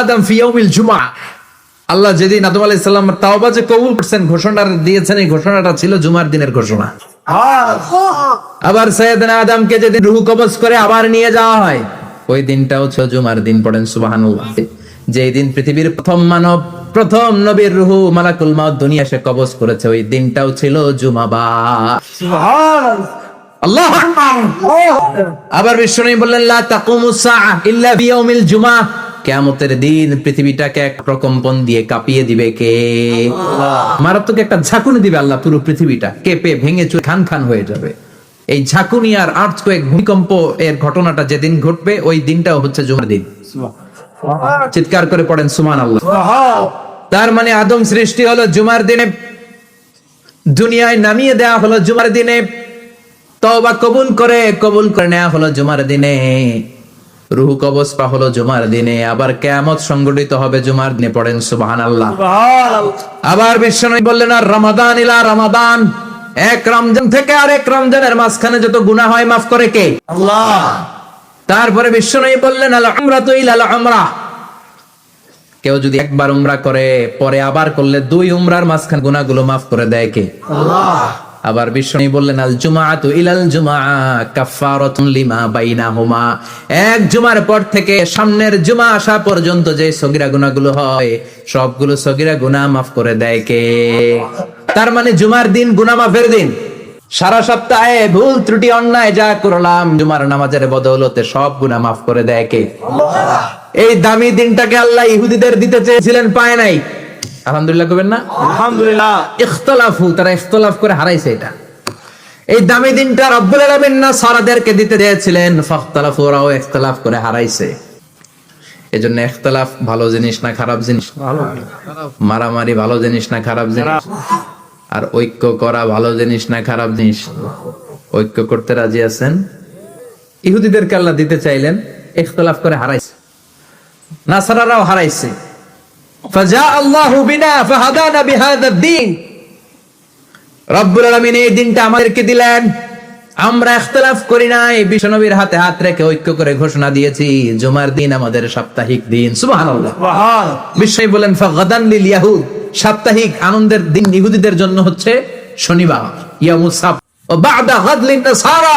আদম আল্লাহ যেদিন আদম তাওবা যে কবুল করছেন ঘোষণা দিয়েছেন, এই ঘোষণাটা ছিল জুমার দিনের ঘোষণা। আবার সৈয়দনা আদমকে যেদিন রুহ কবজ করে আবার নিয়ে যাওয়া হয়, ওই দিনটাও ছিল জুমার দিন পড়েন সুবহানাল্লাহ। যেই দিন পৃথিবীর প্রথম মানব, প্রথম নবীর রুহু মালাকুল মাউত দুনিয়া সে কবজ করেছে, ওই দিনটাও ছিল জুমাবার। আল্লাহ আবার বিষ্ণু বললেন লা তাকুমুস ইল্লা বিয়াউমিল জুমআ। কিয়ামতের দিন পৃথিবীটাকে এক প্রকম্পন দিয়ে কাঁপিয়ে দিবে কে? মারাত্মক একটা ঝাঁকুনি দিবে আল্লাহ পুরো পৃথিবীটা। কেঁপে ভেঙে চুরে খান খান হয়ে যাবে। এই ঝাঁকুনি আর আর্থকোয়েক ভূমিকম্প এর ঘটনাটা যেদিন ঘটবে ওই দিনটাও হচ্ছে জুমার দিন। চিৎকার করে পড়েন সুমান আল্লাহ তার মানে আদম সৃষ্টি হলো জুমার দিনে। দুনিয়ায় নামিয়ে দেওয়া হলো জুমার দিনে। তওবা কবুল করে কবুল করে নেওয়া হলো জুমার দিনে। রুহু কবজ পা হলো জুমার দিনে। আবার কেয়ামত সংগঠিত হবে জুমার দিনে পড়েন সুবহান আল্লাহ আবার বিশ্বনবী বললেন আর রমাদান ইলা রমাদান। এক রমজান থেকে আর এক রমজানের মাঝখানে যত গুনাহ হয় মাফ করে কে? তারপরে বিশ্বনবী বললেন আল আমরাতু ইলাল আমরা কেউ যদি একবার উমরা করে পরে আবার করলে দুই উমরার মাঝখানে গুনাহগুলো মাফ করে দেয় কে? আবার বিষ্ণু বললেন, আল জুমাআতু ইলাল জুমআ কাফফারাতুন লিমা বাইনাহুমা। এক জুমার পর থেকে সামনের জুমা আসা পর্যন্ত যে সগিরা গুনাহগুলো হয়, সবগুলো সগিরা গুনাহ মাফ করে দেয় কে? তার মানে জুমার দিন গুনাহ মাফের দিন। সারা সপ্তাহে ভুল, ত্রুটি, অন্যায় যা করলাম, জুমার নামাজের বদৌলতে সব গুনাহ মাফ করে দেয় কে? এই দামি দিনটাকে আল্লাহ ইহুদিদের দিতে চেয়েছিলেন, পায় নাই। আলহামদুলিল্লাহ কবেন না? আলহামদুলিল্লাহ। ইখতলাফু তারা ইখতলাফ করে হারাইছে এটা। এই দামি দিনটা রব্বুল আলামিন না সারাদেরকে দিতে দিয়েছিলেন ফাখতালাফু ওরাও ইখতলাফ করে হারাইছে। এজন্য ইখতলাফ ভালো জিনিস না খারাপ জিনিস? মারামারি ভালো জিনিস না খারাপ জিনিস? আর ঐক্য করা ভালো জিনিস না খারাপ জিনিস? ঐক্য করতে রাজি আছেন? ইহুদিদেরকে আল্লাহ দিতে চাইলেন ইখতলাফ করে হারাইছে। নাসারারাও হারাইছে। রব্বুল আলামিন এই দিনটা আমাদেরকে দিলেন। আমরা ইখতিলাফ করি নাই। বিশ্বনবীর হাতে হাত রেখে ঐক্য করে ঘোষণা দিয়েছি জুমার দিন আমাদের সাপ্তাহিক দিন। সুবহানাল্লাহ। বিশ্বই বলেন ফাগাদান লিল ইয়াহুদ। সাপ্তাহিক আনন্দের দিন ইহুদিদের জন্য হচ্ছে শনিবার ইয়ামুস ও বাদা গাদলিন নাসারা।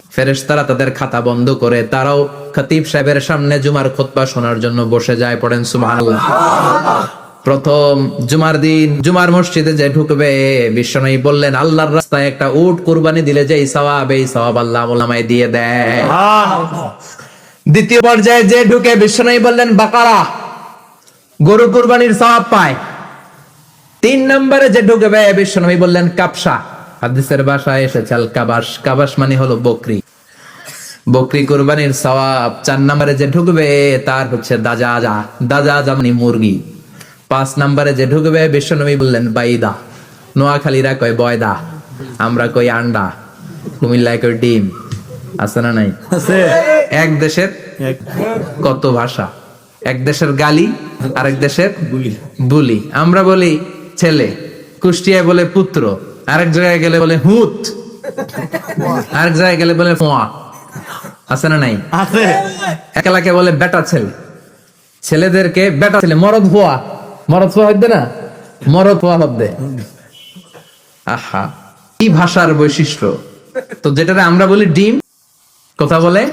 ফেরেশতারা তাদের খাতা বন্ধ করে তারাও খতিব সাহেবের সামনে জুমার খুতবা শোনার জন্য বসে যায় পড়েন, সুবহানাল্লাহ। প্রথম জুমার দিন, জুমার মসজিদে যে ঢুকবে বিশ্বনবী বললেন, আল্লাহর রাস্তায় একটা উট কুরবানি দিলে যেই সওয়াব, এই সওয়াব আল্লাহ মোলামায় দিয়ে দেয়। দ্বিতীয় পর্যায়ে যে ঢুকে বিশ্বনবী বললেন, বাকারা, গরু কুরবানির সওয়াব পায়। তিন নম্বরে যে ঢুকবে বিশ্বনবী বললেন, কাপসা। হাদিসের বাসায় এসেছে কাবাস কাবাস মানে হলো বকরি। বকরি কুরবানির সওয়াব চার নম্বরে যে ঢুকবে তার হচ্ছে দাজা দাজা মানে মুরগি। পাঁচ নম্বরে যে ঢুকবে বিশ্বনবী বললেন বাইদা। নোয়াখালীরা কয় বয়দা। আমরা কই আন্ডা। কুমিল্লায় কই ডিম। আছে না নাই? আছে। এক দেশের কত ভাষা? এক দেশের গালি আরেক দেশের বুলি। বুলি। আমরা বলি ছেলে। কুষ্টিয়ায় বলে পুত্র। আরেক জায়গায় গেলে বলে হুত। আরেক জায়গায় গেলে বলে ফোয়া। আছে না নাই? আছে। এক এলাকায় বলে বেটা ছেলে। ছেলেদেরকে বেটা ছেলে মরদ ভুয়া মরদ ভুয়া হইবে না? মরদ ভুয়া হবে আহা কি ভাষার বৈশিষ্ট্য? তো যেটা আমরা বলি ডিম কথা বলে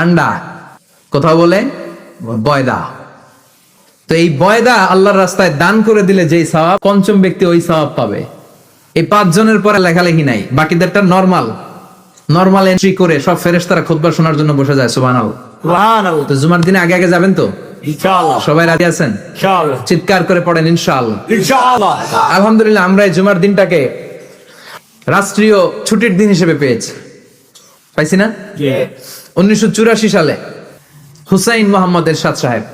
আন্ডা কথা বলে বয়দা। তো এই বয়দা আল্লাহর রাস্তায় দান করে দিলে যেই সওয়াব পঞ্চম ব্যক্তি ওই সওয়াব পাবে। এই পাঁচ জনের পরে লেখালেখি নাই বাকিদেরটা নরমাল নর্মাল এন্ট্রি করে সব ফেরেশতারা খুতবা শোনার জন্য বসে যায় সুবহানাল্লাহ। সুবহানাল্লাহ। তো জুমার দিনে আগে আগে যাবেন তো? সবাই রাজি আছেন? চিৎকার করে পড়েন ইনশাআল্লাহ। ইনশাআল্লাহ। আলহামদুলিল্লাহ আমরা এই জুমার দিনটাকে রাষ্ট্রীয় ছুটির দিন হিসেবে পেয়েছি। পাইছি না? উনিশশো চুরাশি সালে হুসাইন মোহাম্মদ এরশাদ সাহেব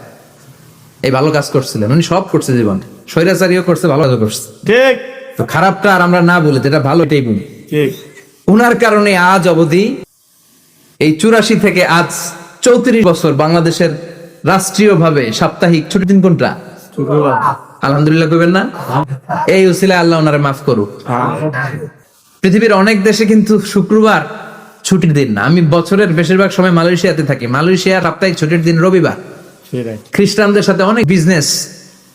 এই ভালো কাজ করছিলেন। উনি সব করছে জীবন। স্বৈরাচারীও করছে ভালো কাজ করছে। ঠিক। তো খারাপটা আর আমরা না বলি যেটা ভালো এটাই বলি। ঠিক। উনার কারণে আজ অবধি এই চুরাশি থেকে আজ চৌত্রিশ বছর বাংলাদেশের রাষ্ট্রীয়ভাবে সাপ্তাহিক ছুটির দিন কোনটা? আলহামদুলিল্লাহ কইবেন না? এই উসিলা আল্লাহ ওনারে মাফ করুক। পৃথিবীর অনেক দেশে কিন্তু শুক্রবার ছুটির দিন না। আমি বছরের বেশিরভাগ সময় মালয়েশিয়াতে থাকি। মালয়েশিয়া সাপ্তাহিক ছুটির দিন রবিবার। খ্রিস্টানদের সাথে অনেক বিজনেস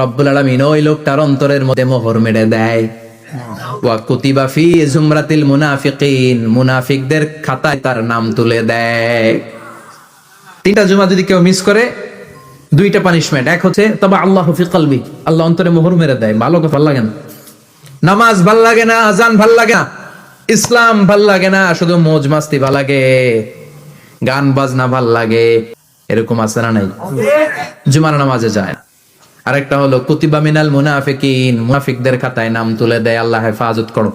রব্বুল আলামিন ওই লোকটার অন্তরের মধ্যে মোহর মেরে দেয়। ওয়া কুতিবা ফি জুমরাতিল মুনাফিকিন মুনাফিকদের খাতায় তার নাম তুলে দেয়। তিনটা জুমা যদি কেউ মিস করে দুইটা পানিশমেন্ট এক হচ্ছে তবে আল্লাহ ফি কলবি আল্লাহ অন্তরে মোহর মেরে দেয় ভালো কথা ভালো লাগে না। নামাজ ভালো লাগে না আজান ভালো লাগে না ইসলাম ভালো লাগে না শুধু মোজ মাস্তি ভালো লাগে গান বাজনা ভালো লাগে এরকম আছে না নাই? জুমার নামাজে যায় না। আরেকটা হলো কুতিবা মিনাল মুনাফিকিন মুনাফিকদের খাতায় নাম তুলে দেয় আল্লাহ হেফাজত করো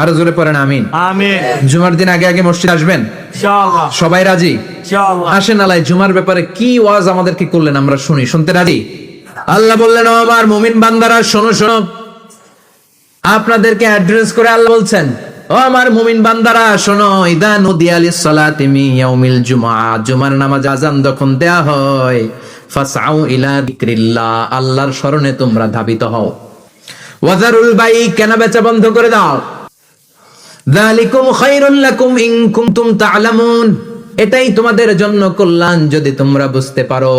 আরও জোরে পড়েন আমিন। আমিন। জুমার দিন আগে আগে মসজিদ আসবেন? ইনশাআল্লাহ। সবাই রাজি? ইনশাআল্লাহ। আসেন আলাই জুমার ব্যাপারে কি ওয়াজ আমাদেরকে করলেন আমরা শুনি শুনতে রাজি? আল্লাহ বললেন আমার মুমিন বান্দারা শোনো শোনো। আপনাদেরকে অ্যাড্রেস করে আল্লাহ বলছেন ও আমার মুমিন বান্দারা শোনো ইদা নদী আলী সালাতি মি ইয়াউমিল জুমা জুমার নামাজ আজান যখন দেয়া হয় ফাসআউ ইলা যিকরিল্লাহ, আল্লাহর শরণে তোমরা ধাবিত হও। ওয়াজারুল বাই কেনা বেচা বন্ধ করে দাও। যালিকুম খায়রুল লাকুম ইন কুনতুম তা'লামুন এটাই তোমাদের জন্য কল্যাণ যদি তোমরা বুঝতে পারো।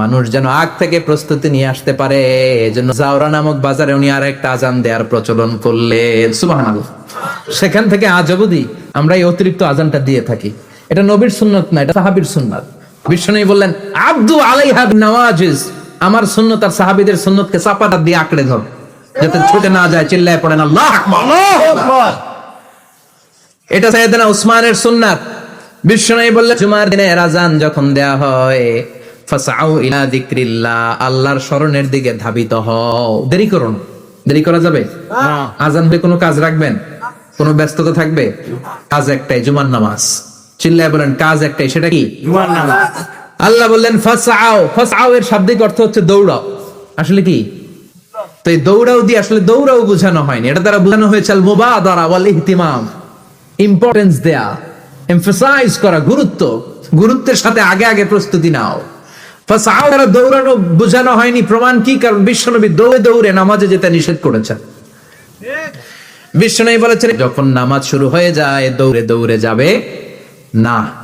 মানুষ যেন আগ থেকে প্রস্তুতি নিয়ে আসতে পারে এজন্য জাওরা নামক বাজারে উনি আর একটা আজান দেওয়ার প্রচলন করলেন। সুবহানাল্লাহ। সেখান থেকে আজ অবধি আমরা এই অতিরিক্ত আজানটা দিয়ে থাকি। এটা নবীর সুন্নত না এটা সাহাবীর সুন্নাত। বিষ্ণু বললেন আব্দু আলাইহা নওয়াজিজ আমার সুন্নত আর সাহাবীদের সুন্নতকে চাপাটা দিয়ে আঁকড়ে ধর যাতে ছুটে না যায় চিল্লায় পড়েন আল্লাহ এটা সাইয়েদনা উসমানের সুন্নাত। বিষ্ণু বললেন জুমার দিনে রাজান যখন দেয়া হয় ফাসাউ ইলা যিকরিল্লাহ আল্লাহর স্মরণের দিকে ধাবিত হও। দেরি করুন। দেরি করা যাবে? আজান হলে কোনো কাজ রাখবেন? কোনো ব্যস্ততা থাকবে? কাজ একটাই জুমার নামাজ। চিল্লায় বলেন কাজ একটাই সেটা কি? জুমার নামাজ। আল্লাহ বললেন এর শাব্দিক অর্থ হচ্ছে দৌড়াও। আসলে কি? তো এই দৌড়াও দিয়ে আসলে দৌড়াও বোঝানো হয়নি। এটা দ্বারা বোঝানো হয়েছে আল মুবাদারা ওয়াল ইহতিমাম। ইম্পর্টেন্স দেয়া এমফাসাইজ করা গুরুত্ব। গুরুত্বের সাথে আগে আগে প্রস্তুতি নাও। দৌড়ানো বোঝানো হয়নি। প্রমাণ কি? কারণ বিশ্বনবী দৌড়ে দৌড়ে নামাজে যেতে নিষেধ করেছেন। বিশ্বনবী বলেছেন, যখন নামাজ শুরু হয়ে যায়, দৌড়ে দৌড়ে যাবে না।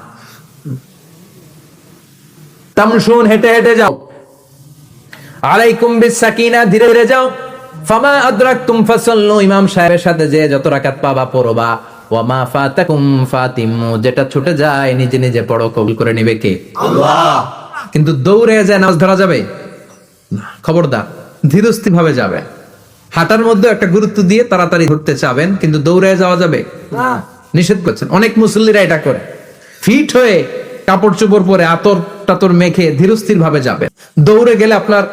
যেটা ছুটে যায়, নিজে নিজে পড়ো, কবুল করে নিবে কে? কিন্তু দৌড়ে যায় নামাজ ধরা যাবে? খবরদার ধীরস্থির ভাবে যাবে। হাঁটার মধ্যে একটা গুরুত্ব দিয়ে তাড়াতাড়ি ঘুরতে চাবেন, কিন্তু দৌড়ে যাওয়া যাবে? নিষেধ করছেন। অনেক মুসল্লিরা এটা করে। ফিট হয়ে কাপড় চোপড় পরে আতর টাতর মেখে ধীরস্থির ভাবে যাবে। দৌড়ে গেলে আপনার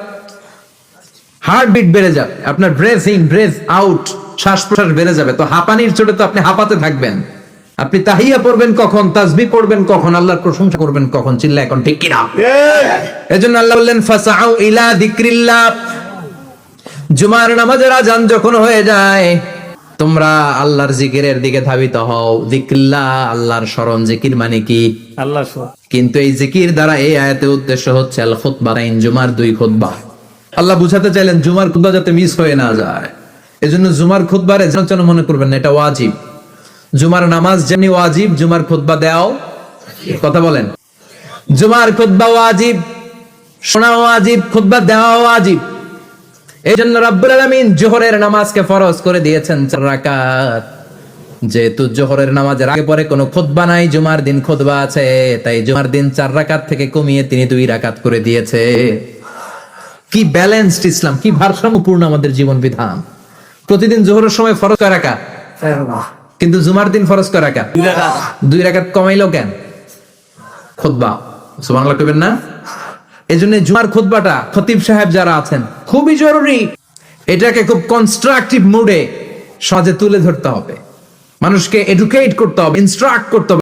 হার্ট বিট বেড়ে যাবে, আপনার ব্রেথ ইন ব্রেথ আউট শ্বাস প্রশ্বাস বেড়ে যাবে। তো হাঁপানির চোটে তো আপনি হাঁপাতে থাকবেন। আপনি তাহিয়া পড়বেন কখন তাসবি পড়বেন কখন আল্লাহর প্রশংসা করবেন কখন চিল্লা এখন ঠিক কিনা? এজন্য আল্লাহ বললেন ফাসাউ ইলা যিকরিল্লাহ। জুমার নামাজের আজান যখন হয়ে যায় তোমরা আল্লাহর জিকিরের দিকে ধাবিত হও। যিকরিল্লাহ আল্লাহর স্মরণ। জিকির মানে কি? আল্লাহ কিন্তু এই জিকির দ্বারা এই আয়াতের উদ্দেশ্য হচ্ছে আল খুতবা জুমার দুই খুতবা। আল্লাহ বুঝাতে চাইলেন জুমার খুতবা যাতে মিস হয়ে না যায়। এজন্য জুমার খুতবারে যেন যেন মনে করবেন না এটা ওয়াজিব। জুমার নামাজ যেমনি ওয়াজিব, জুমার খুতবা দেও। কথা বলেন। জুমার খুতবা ওয়াজিব, শোনা ওয়াজিব, খুতবা দেওয়া ওয়াজিব। এই জন্য রাব্বুল আলামিন জোহরের নামাজকে ফরজ করে দিয়েছেন রাকাত। যেহেতু জোহরের নামাজের আগে পরে কোনো খুতবা নাই, জুমার দিন খোদবা আছে, তাই জুমার দিন চার রাকাত থেকে কমিয়ে তিনি দুই রাকাত করে দিয়েছে। কি ব্যালেন্সড ইসলাম, কি ভারসাম্যপূর্ণ আমাদের জীবন বিধান প্রতিদিন জোহরের সময় ফরজ কয় রাকাত? কিন্তু জুমার দিন ফরজ করা কেন দুই রাকাত। কমাইলো কেন? খোদবা বাংলা কবেন না? এই জন্য জুমার খোদবাটা খতিব সাহেব যারা আছেন খুবই জরুরি। এটাকে খুব কনস্ট্রাকটিভ মুডে সমাজে তুলে ধরতে হবে। মানুষকে এডুকেট করতে হবে ইনস্ট্রাক্ট করতে হবে।